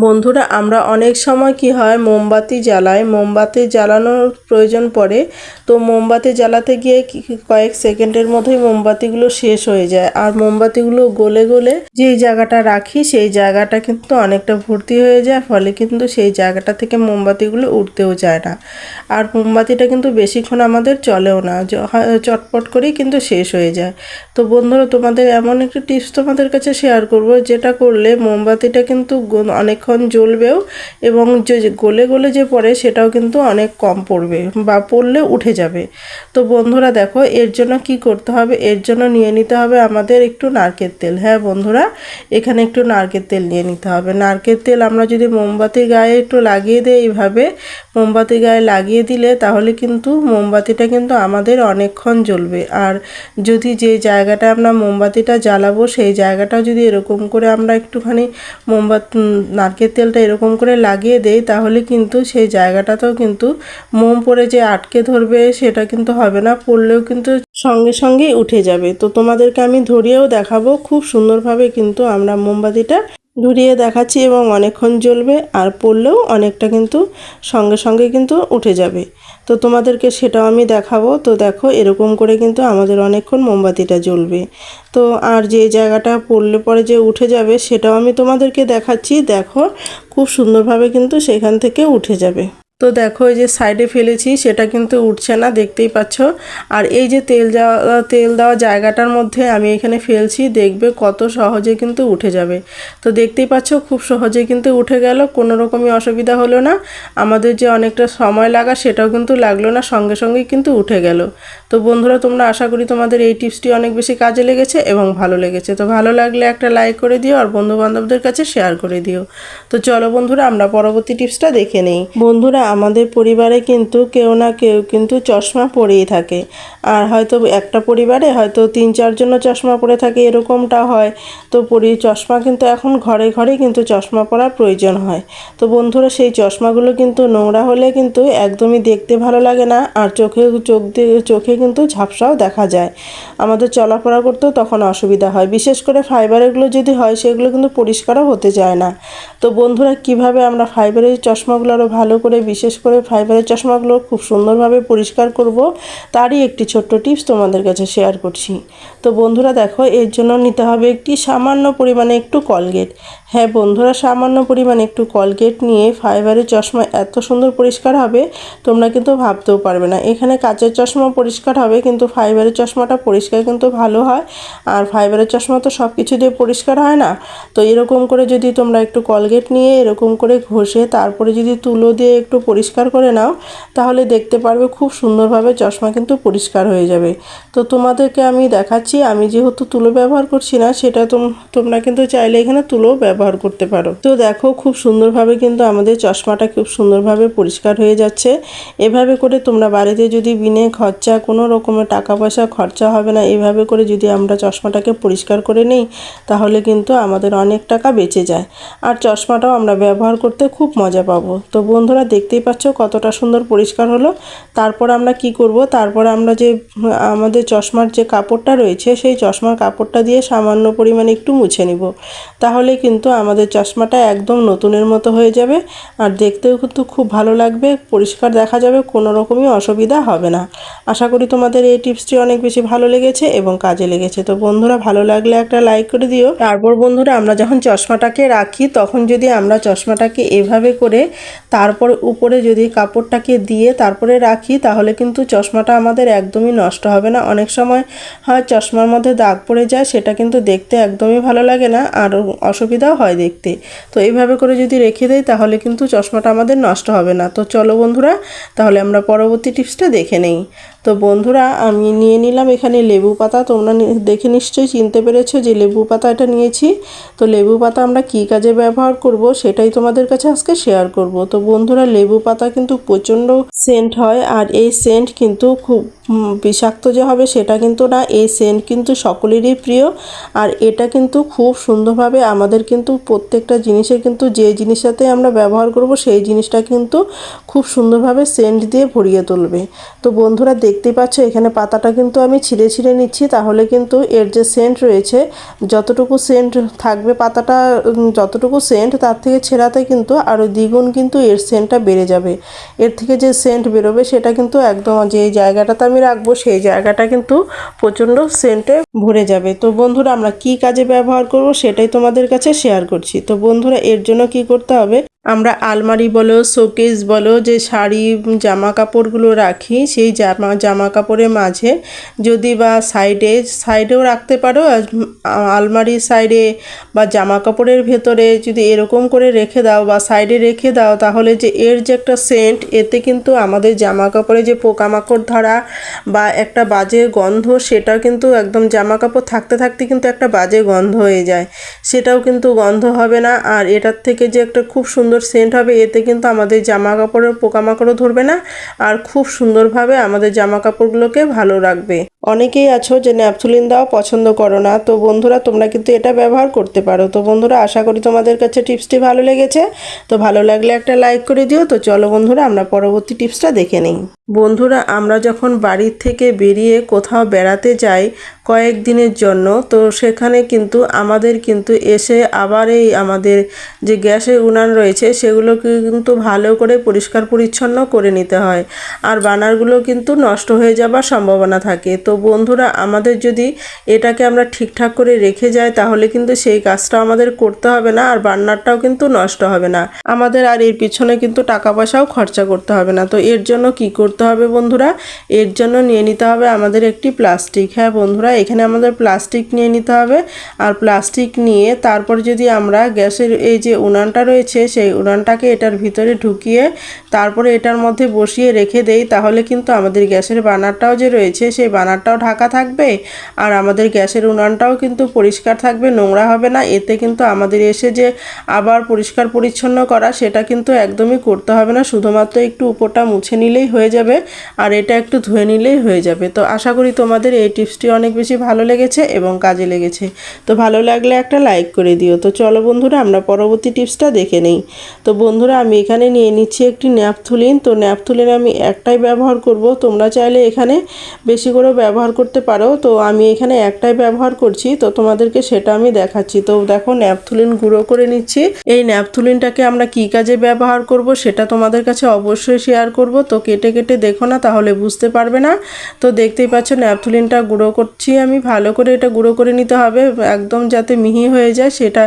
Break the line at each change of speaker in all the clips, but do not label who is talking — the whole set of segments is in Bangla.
বন্ধুরা, আমরা অনেক সময় কি হয়, মোমবাতি জ্বালাই। মোমবাতি জ্বালানোর প্রয়োজন পড়ে। তো মোমবাতি জ্বালাতে গিয়ে কয়েক সেকেন্ডের মধ্যেই মোমবাতিগুলো শেষ হয়ে যায়। আর মোমবাতিগুলো গলে গলে যেই জায়গাটা রাখি, সেই জায়গাটা কিন্তু অনেকটা ভর্তি হয়ে যায়, ফলে কিন্তু সেই জায়গাটা থেকে মোমবাতিগুলো উঠতেও যায় না। আর মোমবাতিটা কিন্তু বেশিক্ষণ আমাদের চলেও না। চটপট করেই কিন্তু শেষ হয়ে যায়। তো বন্ধুরা, তোমাদের এমন একটি টিপস তোমাদের কাছে শেয়ার করব, যেটা করলে মোমবাতিটা কিন্তু গ- অনেকক্ষণ জ্বলবেও এবং যে গলে গলে যে পড়ে সেটাও কিন্তু অনেক কম পড়বে বা পড়লে উঠে যাবে। তো বন্ধুরা দেখো, এর জন্য কি করতে হবে? এর জন্য নিয়ে নিতে হবে আমাদের একটু নারকেল তেল। হ্যাঁ বন্ধুরা, এখানে একটু নারকেল তেল নিয়ে নিতে হবে। নারকেল তেল আমরা যদি মোমবাতির গায়ে একটু লাগিয়ে দিই এইভাবে মোমবাতির গায়ে লাগিয়ে দিলে তাহলে কিন্তু মোমবাতিটা কিন্তু আমাদের অনেকক্ষণ জ্বলবে। আর যদি যে জায়গাটা আমরা মোমবাতিটা জ্বালাবো, সেই জায়গাটা যদি এরকম করে আমরা একটুখানি মোমবাতি নারকেল তেলটা এরকম করে লাগিয়ে দেই, তাহলে কিন্তু সেই জায়গাটাতেও কিন্তু মোম পরে যে আটকে ধরবে সেটা কিন্তু হবে না, পড়লেও কিন্তু সঙ্গে সঙ্গেই উঠে যাবে। তো তোমাদেরকে আমি ধরিয়েও দেখাবো, খুব সুন্দরভাবে কিন্তু আমরা মোমবাতিটা ধরিয়ে দেখাচ্ছি এবং অনেকক্ষণ জ্বলবে আর পড়লেও অনেকটা কিন্তু সঙ্গে সঙ্গে কিন্তু উঠে যাবে। তো তোমাদেরকে সেটাও আমি দেখাবো। তো দেখো, এরকম করে কিন্তু আমাদের অনেকক্ষণ মোমবাতিটা জ্বলবে। তো আর যে জায়গাটা পড়লে পরে যে উঠে যাবে, সেটাও আমি তোমাদেরকে দেখাচ্ছি। দেখো, খুব সুন্দরভাবে কিন্তু সেখান থেকে উঠে যাবে। তো দেখো এই যে সাইডে ফেলেছি, সেটা কিন্তু উঠছে না, দেখতেই পাচ্ছ। আর এই যে তেল যাওয়া তেল দেওয়া জায়গাটার মধ্যে আমি এখানে ফেলছি, দেখবে কত সহজে কিন্তু উঠে যাবে। তো দেখতেই পাচ্ছ, খুব সহজে কিন্তু উঠে গেল, কোনো রকমই অসুবিধা হলো না। আমাদের যে অনেকটা সময় লাগা, সেটাও কিন্তু লাগল না, সঙ্গে সঙ্গেই কিন্তু উঠে গেল। তো বন্ধুরা, তোমরা আশা করি তোমাদের এই টিপসটি অনেক বেশি কাজে লেগেছে এবং ভালো লেগেছে। তো ভালো লাগলে একটা লাইক করে দিও আর বন্ধু বান্ধবদের কাছে শেয়ার করে দিও। তো চলো বন্ধুরা, আমরা পরবর্তী টিপসটা দেখে নেই। বন্ধুরা, আমাদের পরিবারে কিন্তু কেউ না কেউ কিন্তু চশমা পরেই থাকে। আর হয়তো একটা পরিবারে হয়তো তিন চারজনও চশমা পরে থাকে এরকমটা হয়। তো পরি, চশমা কিন্তু এখন ঘরে ঘরে কিন্তু চশমা পরার প্রয়োজন হয়। তো বন্ধুরা, সেই চশমাগুলো কিন্তু নোংরা হলে কিন্তু একদমই দেখতে ভালো লাগে না আর চোখে, চোখ দিয়ে, চোখে কিন্তু ঝাপসাও দেখা যায়। আমাদের চলাফেরা করতেও তখন অসুবিধা হয়। বিশেষ করে ফাইবারগুলো যদি হয়, সেগুলো কিন্তু পরিষ্কারও হতে চায় না। তো বন্ধুরা, কীভাবে আমরা ফাইবারের চশমাগুলো আরও ভালো করে, বিশেষ করে ফাইবারের চশমাগুলো খুব সুন্দরভাবে পরিষ্কার করব, তারই একটি ছোট্ট টিপস তোমাদের কাছে শেয়ার করছি। তো বন্ধুরা দেখো, এর জন্য নিতে হবে একটি সামান্য পরিমাণে একটু কলগেট। হ্যাঁ বন্ধুরা, সামান্য পরিমাণে একটু কলগেট নিয়ে ফাইবারের চশমা এত সুন্দর পরিষ্কার হবে, তোমরা কিন্তু ভাবতেও পারবে না। এখানে কাচের চশমা পরিষ্কার হবে, কিন্তু ফাইবারের চশমাটা পরিষ্কার কিন্তু ভালো হয়। আর ফাইবারের চশমা তো সব কিছু দিয়ে পরিষ্কার হয় না। তো এরকম করে যদি তোমরা একটু কলগেট নিয়ে এরকম করে ঘষে তারপরে যদি তুলো দিয়ে একটু পরিষ্কার করে নাও, তাহলে দেখতে পারবে খুব সুন্দরভাবে চশমা কিন্তু পরিষ্কার হয়ে যাবে। তো তোমাদেরকে আমি দেখাচ্ছি আমি যেহেতু তুলো ব্যবহার করছি না, সেটা তোম- তোমরা কিন্তু চাইলে এখানে তুলো ব্যবহার করতে পারো। তো দেখো খুব সুন্দরভাবে কিন্তু আমাদের চশমাটা খুব সুন্দরভাবে পরিষ্কার হয়ে যাচ্ছে। এভাবে করে তোমরা বাড়িতে যদি বিনে খরচা, কোনো রকমের টাকা পয়সা খরচা হবে না, এভাবে করে যদি আমরা চশমাটাকে পরিষ্কার করে নিই, তাহলে কিন্তু আমাদের অনেক টাকা বেঁচে যায়। আর চশমাটাও আমরা ব্যবহার করতে খুব মজা পাবো। তো বন্ধুরা দেখতেই পাচ্ছ কতটা সুন্দর পরিষ্কার হলো। তারপর আমরা কি করব? তারপর আমরা যে, আমাদের চশমার যে কাপড়টা রয়েছে সেই চশমার কাপড়টা দিয়ে সামান্য পরিমাণে একটু মুছে নিব। তাহলে কিন্তু আমাদের চশমাটা একদম নতুনের মতো হয়ে যাবে আর দেখতেও কিন্তু খুব ভালো লাগবে, পরিষ্কার দেখা যাবে, কোনো রকমই অসুবিধা হবে না। আশা করি তোমাদের এই টিপসটি অনেক বেশি ভালো লেগেছে এবং কাজে লেগেছে। তো বন্ধুরা, ভালো লাগলে একটা লাইক করে দিও। তারপর বন্ধুরা, আমরা যখন চশমাটাকে রাখি, তখন যদি আমরা চশমাটাকে এভাবে করে তারপর উপরে যদি কাপড়টাকে দিয়ে তারপরে রাখি, তাহলে কিন্তু চশমাটা আমাদের একদমই নষ্ট হবে না। অনেক সময় হয় চশমার মধ্যে দাগ পড়ে যায়, সেটা কিন্তু দেখতে একদমই ভালো লাগে না, আর অসুবিধাও হয় দেখতে। তো এইভাবে করে যদি রেখে দেয় তাহলে কিন্তু চশমাটা আমাদের নষ্ট হবে না। তো চলো বন্ধুরা, তাহলে আমরা পরবর্তী টিপসটা দেখে নেই। তো বন্ধুরা, আমি নিয়ে নিলাম এখানে লেবু পাতা। তোমরা দেখে নিশ্চয়ই চিনতে পেরেছ যে লেবু পাতা এটা নিয়েছি। তো লেবু পাতা আমরা কী কাজে ব্যবহার করব সেটাই তোমাদের কাছে আজকে শেয়ার করব। তো বন্ধুরা, লেবু পাতা কিন্তু প্রচণ্ড সেন্ট হয় আর এই সেন্ট কিন্তু খুব বিষাক্ত যে হবে সেটা কিন্তু না। এই সেন্ট কিন্তু সকলেরই প্রিয় আর এটা কিন্তু খুব সুন্দরভাবে আমাদের কিন্তু প্রত্যেকটা জিনিসের কিন্তু যে জিনিসটাতে আমরা ব্যবহার করব সেই জিনিসটা কিন্তু খুব সুন্দরভাবে সেন্ট দিয়ে ভরিয়ে তুলবে। তো বন্ধুরা দেখতেই পাচ্ছ, এখানে পাতাটা কিন্তু আমি ছিঁড়ে ছিঁড়ে নিচ্ছি। তাহলে কিন্তু এর যে সেন্ট রয়েছে, যতটুকু সেন্ট থাকবে পাতাটা যতটুকু সেন্ট তার থেকে ছেঁড়াতে কিন্তু আরও দ্বিগুণ কিন্তু এর সেন্টটা বেড়ে যাবে। এর থেকে যে সেন্ট বেরোবে সেটা কিন্তু একদম যে জায়গাটাতে আমি রাখব, সেই জায়গাটা কিন্তু প্রচণ্ড সেন্টে ভরে যাবে। তো বন্ধুরা, আমরা কি কাজে ব্যবহার করব সেটাই তোমাদের কাছে শেয়ার করছি। তো বন্ধুরা, এর জন্য কি করতে হবে? আমরা আলমারি বলো, শোকেস বলো, যে শাড়ি জামা কাপড়গুলো রাখি, সেই জামা জামা কাপড়ের মাঝে যদি বা সাইডে, সাইডেও রাখতে পারো আলমারির সাইডে বা জামা কাপড়ের ভেতরে যদি এরকম করে রেখে দাও বা সাইডে রেখে দাও, তাহলে যে এর যে একটা সেন্ট, এতে কিন্তু আমাদের জামা কাপড়ে যে পোকামাকড় ধরা বা একটা বাজে গন্ধ, সেটাও কিন্তু একদম জামা কাপড় থাকতে থাকতে কিন্তু একটা বাজে গন্ধ হয়ে যায়। সেটাও কিন্তু গন্ধ হবে না, আর এটার থেকে যে একটা খুব সুন্দর সেন্ট হবে, এতে কিন্তু আমাদের জামা কাপড়ের পোকামাকড়ও ধরবে না। আর খুব সুন্দরভাবে আমাদের জামা কাপড়গুলোকে ভালো রাখবে। অনেকেই আছো যে ন্যাপথুলিন দেওয়া পছন্দ করো না। তো বন্ধুরা, তোমরা কিন্তু এটা ব্যবহার করতে পারো। তো বন্ধুরা, আশা করি তোমাদের কাছে টিপসটি ভালো লেগেছে। তো ভালো লাগলে একটা লাইক করে দিও। তো চলো বন্ধুরা, আমরা পরবর্তী টিপসটা দেখে নিই। বন্ধুরা, আমরা যখন বাড়ির থেকে বেরিয়ে কোথাও বেড়াতে যাই কয়েক দিনের জন্য, তো সেখানে কিন্তু আমাদের কিন্তু এসে আবার এই আমাদের যে গ্যাসের উনান রয়েছে সেগুলোকে কিন্তু ভালো করে পরিষ্কার পরিচ্ছন্ন করে নিতে হয়। আর বানারগুলো কিন্তু নষ্ট হয়ে যাবার সম্ভাবনা থাকে। তো বন্ধুরা, আমাদের যদি এটাকে আমরা ঠিকঠাক করে রেখে যাই তাহলে কিন্তু সেই কাজটা আমাদের করতে হবে না, আর বান্নারটাও কিন্তু নষ্ট হবে না। আমাদের আর এর পিছনে কিন্তু টাকা পয়সাও খরচা করতে হবে না। তো এর জন্য কি করতে হবে বন্ধুরা? এর জন্য নিয়ে নিতে হবে আমাদের একটি প্লাস্টিক। হ্যাঁ বন্ধুরা, এখানে আমাদের প্লাস্টিক নিয়ে নিতে হবে। আর প্লাস্টিক নিয়ে তারপর যদি আমরা গ্যাসের এই যে উনানটা রয়েছে, সেই উনানটাকে এটার ভিতরে ঢুকিয়ে তারপরে এটার মধ্যে বসিয়ে রেখে দেই, তাহলে কিন্তু আমাদের গ্যাসের বানারটাও যে রয়েছে, সেই বানারটাও ঢাকা থাকবে, আর আমাদের গ্যাসের উনানটাও কিন্তু পরিষ্কার থাকবে, নোংরা হবে না। এতে কিন্তু আমাদের এসে যে আবার পরিষ্কার পরিচ্ছন্ন করা, সেটা কিন্তু একদমই করতে হবে না। শুধুমাত্র একটু উপরটা মুছে নিলেই হয়ে যাবে, আর এটা একটু ধুয়ে নিলেই হয়ে যাবে। তো আশা করি তোমাদের এই টিপসটি অনেক বেশি ভালো লেগেছে এবং কাজে লেগেছে। তো ভালো লাগলে একটা লাইক করে দিও। তো চলো বন্ধুরা, আমরা পরবর্তী টিপসটা দেখে নেই। তো বন্ধুরা, আমি এখানে নিয়ে নিচ্ছি একটি ন্যাপথুলিন। তো ন্যাপথুলিন আমি একটাই ব্যবহার করব। তোমরা চাইলে এখানে বেশি করেও ব্যবহার করতে পারো। তো আমি এখানে একটাই ব্যবহার করছি, তো তোমাদেরকে সেটা আমি দেখাচ্ছি। তো দেখো, ন্যাপথুলিন গুঁড়ো করে নিচ্ছি। এই ন্যাপথুলিনটাকে আমরা কি কাজে ব্যবহার করব সেটা তোমাদের কাছে অবশ্যই শেয়ার করব। তো কেটে কেটে দেখো না, তাহলে বুঝতে পারবে না। তো দেখতেই পাচ্ছ, ন্যাপথুলিনটা গুঁড়ো করছি আমি। ভালো করে এটা গুঁড়ো করে নিতে হবে, একদম যাতে মিহি হয়ে যায়, সেটা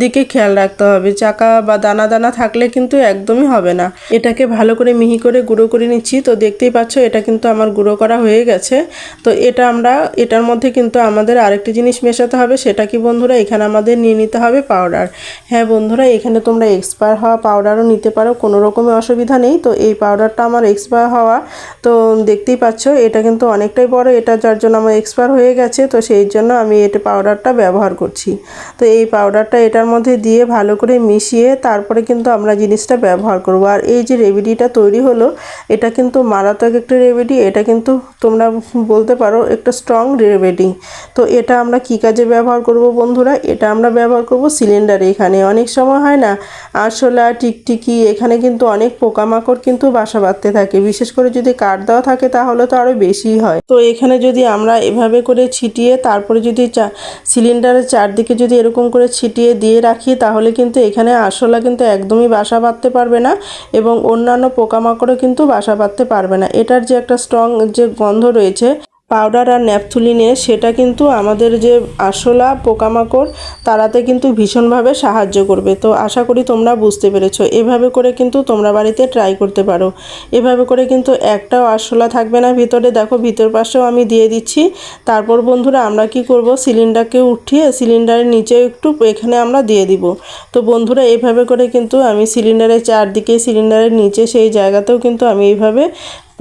দিকে খেয়াল রাখতে হবে। চাকা বা দানা দানা থাকলে কিন্তু একদমই হবে না। এটাকে ভালো করে মিহি করে গুঁড়ো করে নিচ্ছি। তো দেখতেই পাচ্ছ, এটা কিন্তু আমার গুঁড়ো করা হয়ে গেছে। তো এটা আমরা, এটার মধ্যে কিন্তু আমাদের আরেকটি জিনিস মেশাতে হবে, সেটা কি বন্ধুরা? এখানে আমাদের নিয়ে নিতে হবে পাউডার হ্যাঁ বন্ধুরা, এখানে তোমরা এক্সপায়ার হওয়া পাউডারও নিতে পারো, কোনো রকমের অসুবিধা নেই। তো এই পাউডারটা আমার এক্সপায়ার হওয়া, তো দেখতেই পাচ্ছ, এটা কিন্তু অনেকটাই বড়, এটা যার জন্য আমার এক্সপায়ার হয়ে গেছে, তো সেই জন্য আমি এটা পাউডারটা ব্যবহার করছি। তো এই পাউডারটা এটার মধ্যে দিয়ে ভালো করে মিশিয়ে তারপরে কিন্তু আমরা জিনিসটা ব্যবহার করব। আর এই যে রেমেডিটা তৈরি হলো, এটা কিন্তু মারাত্মক একটা রেমেডি এটা কিন্তু তোমরা বলতে পারো একটা স্ট্রং রেমেডি তো এটা আমরা কি কাজে ব্যবহার করব বন্ধুরা? এটা আমরা ব্যবহার করব সিলিন্ডারে এখানে অনেক সময় হয় না, আরশোলা, টিকটিকি, এখানে কিন্তু অনেক পোকামাকড় কিন্তু বাসা বাঁধতে থাকে। বিশেষ করে যদি কাঠ দেওয়া থাকে তাহলে তো আরও বেশি হয়। তো এখানে যদি আমরা এভাবে করে ছিটিয়ে, তারপরে যদি চা সিলিন্ডারের চারদিকে যদি এরকম করে ছিটিয়ে দিয়ে রাখি, তাহলে কিন্তু এখানে আরশোলা কিন্তু একদমই বাসা বাঁধতে পারবে না এবং অন্যান্য পোকামাকড়ও কিন্তু বাসা বাঁধতে পারবে না। এটার যে একটা স্ট্রং যে গন্ধ রয়েছে পাউডার আর ন্যাপথুলিনে সেটা কিন্তু আমাদের যে আরশোলা পোকামাকড় তাড়াতে কিন্তু ভীষণভাবে সাহায্য করবে। তো আশা করি তোমরা বুঝতে পেরেছ। এভাবে করে কিন্তু তোমরা বাড়িতে ট্রাই করতে পারো। এভাবে করে কিন্তু একটাও আরশোলা থাকবে না ভিতরে। দেখো, ভিতর পাশেও আমি দিয়ে দিচ্ছি। তারপর বন্ধুরা, আমরা কি করব? সিলিন্ডারকে উঠিয়ে সিলিন্ডারের নিচে একটু এখানে আমরা দিয়ে দিব। তো বন্ধুরা, এভাবে করে কিন্তু আমি সিলিন্ডারের চারদিকে সিলিন্ডারের নিচে সেই জায়গাতেও কিন্তু আমি এইভাবে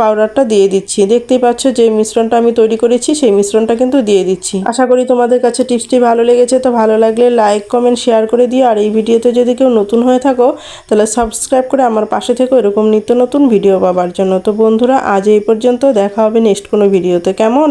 পাউডারটা দিয়ে দিচ্ছি। দেখতেই পাচ্ছ যে মিশ্রণটা আমি তৈরি করেছি, সেই মিশ্রণটা কিন্তু দিয়ে দিচ্ছি। আশা করি তোমাদের কাছে টিপসটি ভালো লেগেছে, তো ভালো লাগলে লাইক কমেন্ট শেয়ার করে দিও। আর এই ভিডিওতে যদি কেউ নতুন হয়ে থাকো, তাহলে সাবস্ক্রাইব করে আমার পাশে থেকো এরকম নিত্য নতুন ভিডিও পাবার জন্য। তো বন্ধুরা, আজ এই পর্যন্ত, দেখা হবে নেক্সট কোনো ভিডিওতে কেমন?